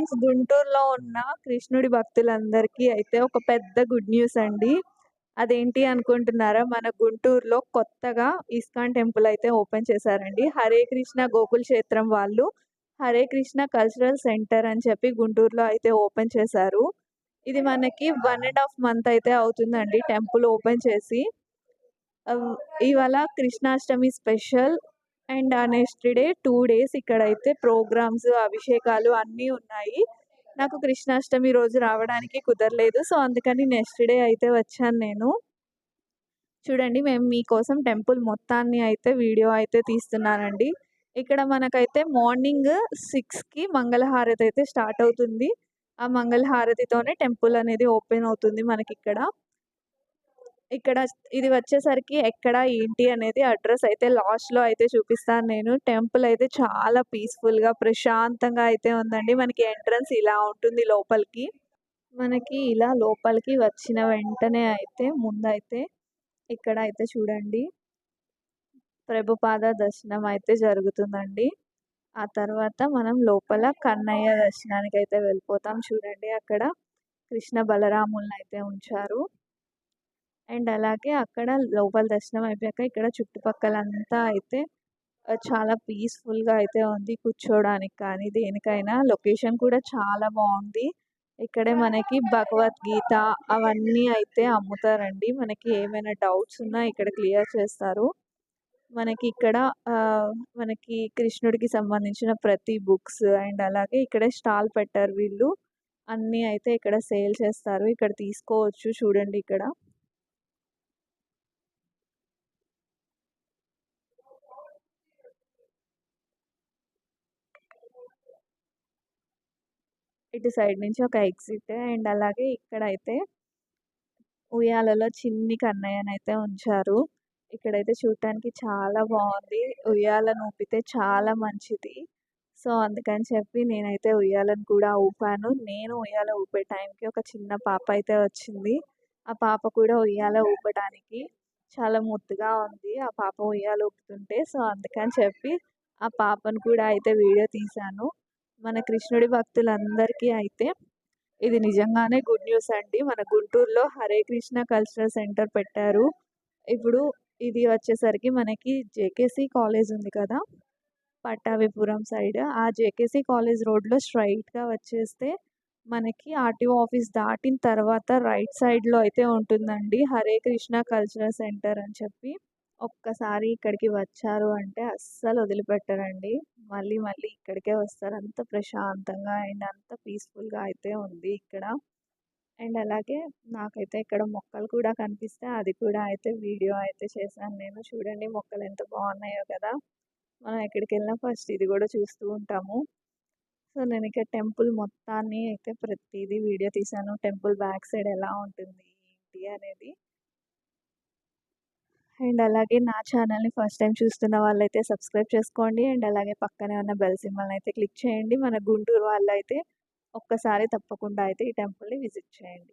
Friends గుంటూరులో ఉన్న కృష్ణుడి భక్తులందరికీ అయితే ఒక పెద్ద గుడ్ న్యూస్ అండి. అదేంటి అనుకుంటున్నారా? మన గుంటూరులో కొత్తగా ఇస్కాన్ టెంపుల్ అయితే ఓపెన్ చేశారండి. హరే కృష్ణ గోకుల్ క్షేత్రం వాళ్ళు హరే కృష్ణ కల్చరల్ సెంటర్ అని చెప్పి గుంటూరులో అయితే ఓపెన్ చేశారు. ఇది మనకి వన్ అండ్ హాఫ్ మంత్ అయితే అవుతుందండి టెంపుల్ ఓపెన్ చేసి. ఇవాళ కృష్ణాష్టమి స్పెషల్ అండ్ ఆ నెక్స్ట్ డే టూ డేస్ ఇక్కడైతే ప్రోగ్రామ్స్ అభిషేకాలు అన్నీ ఉన్నాయి. నాకు కృష్ణాష్టమి రోజు రావడానికి కుదరలేదు సో అందుకని నెక్స్ట్ డే అయితే వచ్చాను నేను. చూడండి మేము మీకోసం టెంపుల్ మొత్తాన్ని అయితే వీడియో అయితే తీస్తున్నానండి. ఇక్కడ మనకైతే మార్నింగ్ సిక్స్కి మంగళహారతి అయితే స్టార్ట్ అవుతుంది. ఆ మంగళహారతితోనే టెంపుల్ అనేది ఓపెన్ అవుతుంది మనకి ఇక్కడ ఇక్కడ ఇది వచ్చేసరికి ఎక్కడ ఏంటి అనేది అడ్రస్ అయితే లాస్ట్లో అయితే చూపిస్తాను నేను. టెంపుల్ అయితే చాలా పీస్ఫుల్గా ప్రశాంతంగా అయితే ఉందండి. మనకి ఎంట్రన్స్ ఇలా ఉంటుంది లోపలికి. మనకి ఇలా లోపలికి వచ్చిన వెంటనే అయితే ముందైతే ఇక్కడ అయితే చూడండి. ప్రభుపాద దర్శనం అయితే జరుగుతుందండి. ఆ తర్వాత మనం లోపల కన్నయ్య దర్శనానికి అయితే వెళ్ళిపోతాం చూడండి అక్కడ. కృష్ణ బలరాములను అయితే ఉంచారు. అండ్ అలాగే అక్కడ లోపల దర్శనం అయిపోయాక ఇక్కడ చుట్టుపక్కల అంతా అయితే చాలా పీస్ఫుల్గా అయితే ఉంది కూర్చోడానికి కానీ దేనికైనా. లొకేషన్ కూడా చాలా బాగుంది. ఇక్కడే మనకి భగవద్గీత అవన్నీ అయితే అమ్ముతారండి. మనకి ఏమైనా డౌట్స్ ఉన్నా ఇక్కడ క్లియర్ చేస్తారు. మనకి ఇక్కడ మనకి కృష్ణుడికి సంబంధించిన ప్రతి బుక్స్ అండ్ అలాగే ఇక్కడే స్టాల్ పెట్టారు వీళ్ళు. అన్నీ అయితే ఇక్కడ సేల్ చేస్తారు. ఇక్కడ తీసుకోవచ్చు చూడండి ఇక్కడ. ఇటు సైడ్ నుంచి ఒక ఎగ్జిట్ అండ్ అలాగే ఇక్కడ అయితే ఉయ్యాలలో చిన్ని కన్నయ్యని అయితే ఉంచారు. ఇక్కడైతే చూడటానికి చాలా బాగుంది. ఉయ్యాలను ఊపితే చాలా మంచిది. సో అందుకని చెప్పి నేనైతే ఉయ్యాలను కూడా ఊపాను. నేను ఉయ్యాల ఊపే టైంకి ఒక చిన్న పాప అయితే వచ్చింది. ఆ పాప కూడా ఉయ్యాల ఊపడానికి చాలా ముద్దుగా ఉంది. ఆ పాప ఉయ్యాల ఊపుతుంటే. సో అందుకని చెప్పి ఆ పాపను కూడా అయితే వీడియో తీశాను. మన కృష్ణుడి భక్తులందరికీ అయితే ఇది నిజంగానే గుడ్ న్యూస్ అండి. మన గుంటూరులో హరే కృష్ణ కల్చరల్ సెంటర్ పెట్టారు. ఇప్పుడు ఇది వచ్చేసరికి మనకి జేకేసి కాలేజ్ ఉంది కదా. పట్టాభిపురం సైడ్. ఆ జేకేసీ కాలేజ్ రోడ్లో స్ట్రైట్గా వచ్చేస్తే మనకి ఆర్టీఓ ఆఫీస్ దాటిన తర్వాత రైట్ సైడ్లో అయితే ఉంటుందండి. హరే కృష్ణ కల్చరల్ సెంటర్ అని చెప్పి ఒక్కసారి ఇక్కడికి వచ్చారు అంటే అస్సలు వదిలిపెట్టరండి. మళ్ళీ మళ్ళీ ఇక్కడికే వస్తారు. అంత ప్రశాంతంగా అండ్ అంత పీస్ఫుల్గా అయితే ఉంది ఇక్కడ. అండ్ అలాగే నాకైతే ఇక్కడ మొక్కలు కూడా కనిపిస్తే అది కూడా అయితే వీడియో అయితే చేశాను నేను. చూడండి మొక్కలు ఎంత బాగున్నాయో కదా! మనం ఎక్కడికి వెళ్ళినా ఫస్ట్ ఇది కూడా చూస్తూ ఉంటాము. సో నేను ఇక్కడ టెంపుల్ మొత్తాన్ని అయితే ప్రతిదీ వీడియో తీశాను. టెంపుల్ బ్యాక్ సైడ్ ఎలా ఉంటుంది ఏంటి అనేది. అండ్ అలాగే నా ఛానల్ని ఫస్ట్ టైం చూస్తున్న వాళ్ళైతే సబ్స్క్రైబ్ చేసుకోండి. అండ్ అలాగే పక్కనే ఉన్న బెల్ సింబల్ని అయితే క్లిక్ చేయండి. మన గుంటూరు వాళ్ళు అయితే ఒక్కసారి తప్పకుండా అయితే ఈ టెంపుల్ని విజిట్ చేయండి.